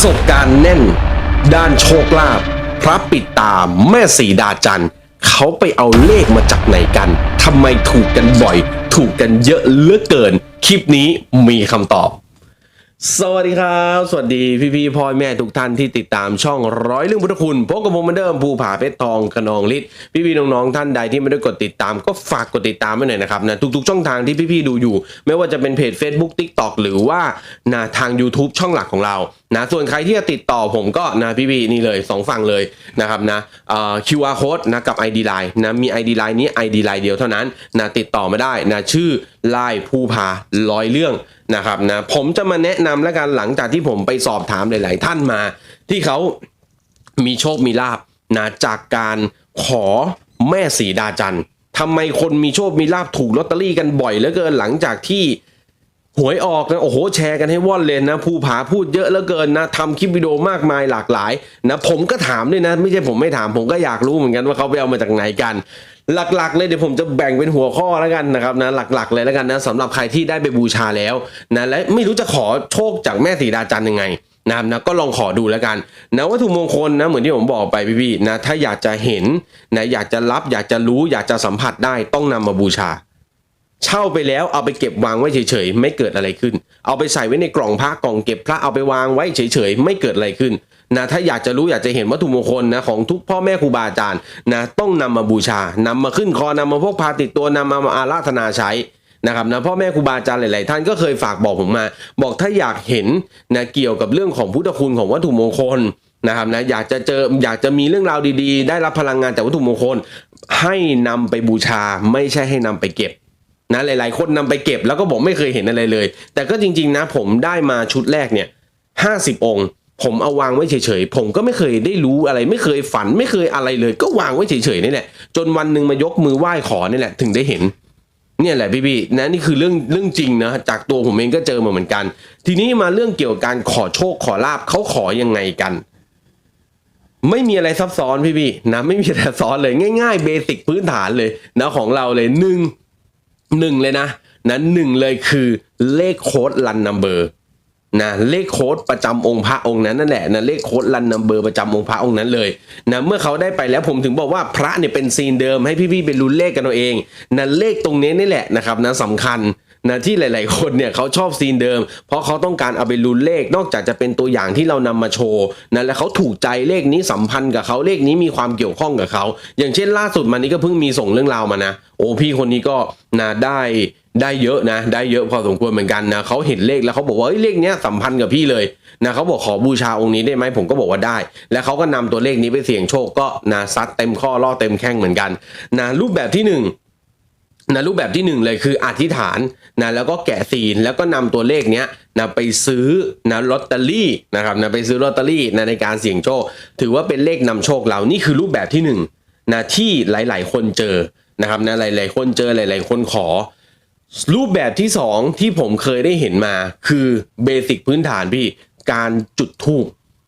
ประสบการณ์แน่น ด้านโชคลาภพระปิดตาแม่สีดาจันทร์เขาไปเอาเลขมาจากไหนกันทำไมถูกกันบ่อย ถูกกันเยอะเหลือเกิน คลิปนี้มีคำตอบ สวัสดีครับ สวัสดีพี่พี่พ่อแม่ทุกท่านที่ติดตามช่องร้อยเรื่องพุทธคุณพบกับผมเหมือนเดิมภูผาเพชรทองขนองฤทธิ์พี่พี่น้องๆท่านใดที่ไม่ได้กดติดตาม ก็ฝากกดติดตามไว้หน่อยนะครับนะทุกๆช่องทางที่พี่พี่ดูอยู่ ไม่ว่าจะเป็นเพจ Facebook TikTok หรือว่านะทาง YouTube ช่องหลักของเรานะส่วนใครที่จะติดต่อผมก็นะพี่พี่นี่เลยสองฝั่งเลยนะครับนะเอ่อ QR code นะกับ ID Line นะมี ID Line นี้ ID Line เดียวเท่านั้นนะติดต่อมาได้นะชื่อไลน์ภูผาร้อยเรื่องนะครับนะผมจะมาแนะนำแล้วกันหลังจากที่ผมไปสอบถามหลาย ๆ ท่านมา ที่เขามีโชคมีลาบนะจากการขอแม่สีดาจันทร์ทำไมคนมีโชคมีลาบถูกลอตเตอรี่กันบ่อยเหลือเกินหลังจากที่ หวยออกนะโอ้โหแชร์กันให้ว่อนเลยนะภูผาพูดเยอะเหลือเกินนะทำคลิปวิดีโอมากมายหลากหลายนะผมก็ถามด้วยนะ ไม่ใช่ผมไม่ถามผมก็อยากรู้เหมือนกันว่าเขาไปเอามาจากไหนกัน หลักๆ เลยเดี๋ยวผมจะแบ่งเป็นหัวข้อแล้วกันนะครับนะหลักๆ เลยแล้วกันนะสำหรับใครที่ได้ไปบูชาแล้วนะและไม่รู้จะขอโชคจากแม่สีดาจันยังไงนะครับนะก็ลองขอดูแล้วกันนะวัตถุมงคลนะเหมือนที่ผมบอกไปพี่ๆนะถ้าอยากจะเห็นนะอยากจะรับอยากจะรู้อยากจะสัมผัสได้ต้องนำมาบูชา เช่าไปแล้วเอาไปเก็บวางไว้เฉยๆไม่เกิดอะไรขึ้น เอาไปใส่ไว้ในกล่องพระกล่องเก็บพระเอาไปวางไว้เฉยๆไม่เกิดอะไรขึ้นนะถ้าอยากจะรู้อยากจะเห็นวัตถุมงคลนะของทุกพ่อแม่ครูบาอาจารย์นะต้องนำมาบูชานำมาขึ้นคอนำมาพกพาติดตัวนำมาอาราธนาใช้นะครับนะพ่อแม่ครูบาอาจารย์หลาย ๆ ท่านก็เคยฝากบอกผมมา บอกถ้าอยากเห็นนะเกี่ยวกับเรื่องของพุทธคุณของวัตถุมงคลนะครับนะอยากจะเจออยากจะมีเรื่องราวดี ๆ ได้รับพลังงานจากวัตถุมงคล ให้นำไปบูชาไม่ใช่ให้นำไปเก็บ นะหลาย ๆ คนนำไปเก็บแล้วก็บอกไม่เคยเห็นอะไรเลย แต่ก็จริง ๆ นะ ผมได้มาชุดแรกเนี่ยห้าสิบองค์ ผมเอาวางไว้เฉย ๆ ผมก็ไม่เคยได้รู้อะไร ไม่เคยฝันไม่เคยอะไรเลย ก็วางไว้เฉย ๆ นี่แหละ จนวันหนึ่งมายกมือไหว้ขอนี่แหละ ถึงได้เห็น เนี่ยแหละพี่ๆนะนี่คือเรื่องเรื่องจริงนะจากตัวผมเองก็เจอมาเหมือนกัน ทีนี้มาเรื่องเกี่ยวกับการขอโชคขอลาบเขาขอยังไงกันไม่มีอะไรซับซ้อนพี่ๆนะไม่มีอะไรซับซ้อนเลยง่าย ๆ เบสิกพื้นฐานเลยนะของเราเลยหนึ่ง หนึ่งเลยนะนะหนึ่งเลยคือเลขโค้ดรันนัมเบอร์นะเลขโค้ดประจำองค์พระองค์นั้นนั่นแหละนะเลขโค้ดรันนัมเบอร์ประจำองค์พระองค์นั้นเลยนะเมื่อเขาได้ไปแล้วผมถึงบอกว่าพระเนี่ยเป็นซีนเดิมให้พี่ๆไปรุ้นเลขกันเอาเองนะเลขตรงนี้นี่แหละนะครับนะสำคัญ นะที่หลาย ๆ คนเนี่ยเขาชอบซีนเดิม เพราะเขาต้องการเอาไปลุ้นเลขนอกจากจะเป็นตัวอย่างที่เรานำมาโชว์นะแล้วเขาถูกใจเลขนี้สัมพันธ์กับเขาเลขนี้มีความเกี่ยวข้องกับเขา อย่างเช่นล่าสุดมานี้ก็เพิ่งมีส่งเรื่องราวมานะ โอ้พี่คนนี้ก็นะได้ได้เยอะนะ ได้เยอะพอสมควรเหมือนกันนะเขาเห็นเลขแล้วเขาบอกว่าเฮ้ยเลขเนี้ยสัมพันธ์กับพี่เลยนะเขาบอกขอบูชาองค์นี้ได้ไหมผมก็บอกว่าได้ แล้วเขาก็นำตัวเลขนี้ไปเสี่ยงโชคก็นะซัดเต็มข้อล่อเต็มแข้งเหมือนกันนะรูปแบบที่ห นะรูปแบบที่หนึ่งเลยคืออธิษฐานนะแล้วก็แกะซีนแล้วก็นำตัวเลขเนี้ยนะไปซื้อนะลอตเตอรี่นะครับนะไปซื้อลอตเตอรี่นะในการเสี่ยงโชค ถือว่าเป็นเลขนำโชคเรานี่คือรูปแบบที่หนึ่งนะที่หลาย ๆ คนเจอนะครับนะหลาย ๆ คนเจอหลาย ๆ คนขอ รูปแบบที่สองที่ผมเคยได้เห็นมาคือเบสิกพื้นฐานพี่การจุดธูป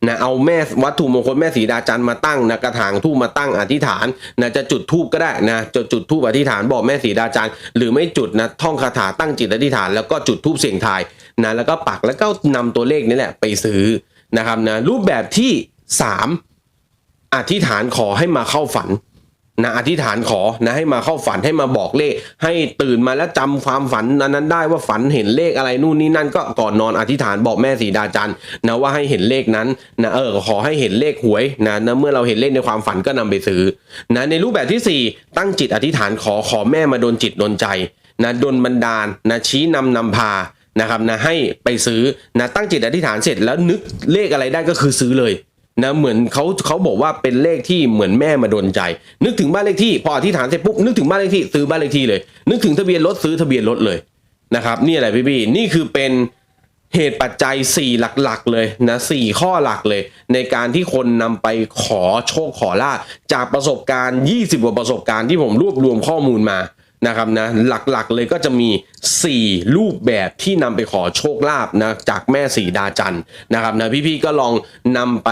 นะเอาแม่วัตถุมงคลแม่สีดาจันทร์มาตั้งนะกระถางทูบมาตั้งอธิษฐานนะจะจุดทูบก็ได้นะจะจุดทูบอธิษฐานบอกแม่สีดาจันทร์หรือไม่จุดนะท่องคาถาตั้งจิตอธิษฐานแล้วก็จุดทูบเสียงทายนะแล้วก็ปักแล้วก็นำตัวเลขนี่แหละไปซื้อนะครับนะรูปแบบที่สามอธิษฐานขอให้มาเข้าฝัน นะอธิษฐานขอนะให้มาเข้าฝันให้มาบอกเลข ให้ตื่นมาแล้วจำความฝันนั้นได้ว่าฝันเห็นเลขอะไรนู่นนี่นั่นก็ก่อนนอนอธิษฐานบอกแม่สีดาจันนะว่าให้เห็นเลขนั้นนะเออขอให้เห็นเลขหวยนะนะเมื่อเราเห็นเลขในความฝันก็นำไปซื้อนะในรูปแบบที่สี่ตั้งจิตอธิษฐานขอขอแม่มาโดนจิตโดนใจนะดนบันดาลนะชี้นำนำพานะครับนะให้ไปซื้อนะตั้งจิตอธิษฐานเสร็จแล้วนึกเลขอะไรได้ก็คือซื้อเลย นะเหมือนเขาเขาบอกว่าเป็นเลขที่เหมือนแม่มาดนใจ นึกถึงบ้านเลขที่พออธิษฐานเสร็จปุ๊บนึกถึงบ้านเลขที่ซื้อบ้านเลขที่เลย นึกถึงทะเบียนรถซื้อทะเบียนรถเลยนะครับนี่แหละพี่พี่นี่คือเป็นเหตุปัจจัย 4 หลักๆ เลยนะสี่ข้อหลักเลย ในการที่คนนำไปขอโชคขอลาบจากประสบการณ์ 20 กว่าประสบการณ์ที่ผมรวบรวมข้อมูลมา นะครับนะหลักๆเลยก็จะมี 4 รูปแบบที่นำไปขอโชคลาภนะจากแม่สีดาจันนะครับนะพี่ๆก็ลองนำไป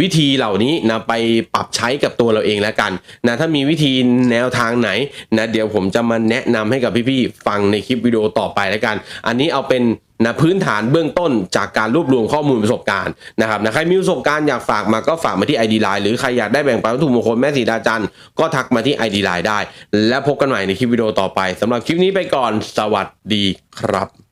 วิธีเหล่านี้นะไปปรับใช้กับตัวเราเองแล้วกันนะถ้ามีวิธีแนวทางไหนนะเดี๋ยวผมจะมาแนะนำให้กับพี่ๆฟังในคลิปวิดีโอต่อไปแล้วกัน อันนี้เอาเป็น นะพื้นฐานเบื้องต้นจากการรวบรวมข้อมูลประสบการณ์นะครับนะใครมีประสบการณ์อยากฝากมาก็ฝากมาที่ ID Line หรือใครอยากได้แบ่งปันวัตถุมงคลแม่สีดาจันทร์ก็ทักมาที่ ID Line ได้ และพบกันใหม่ในคลิปวิดีโอต่อไปสำหรับคลิปนี้ไปก่อนสวัสดีครับ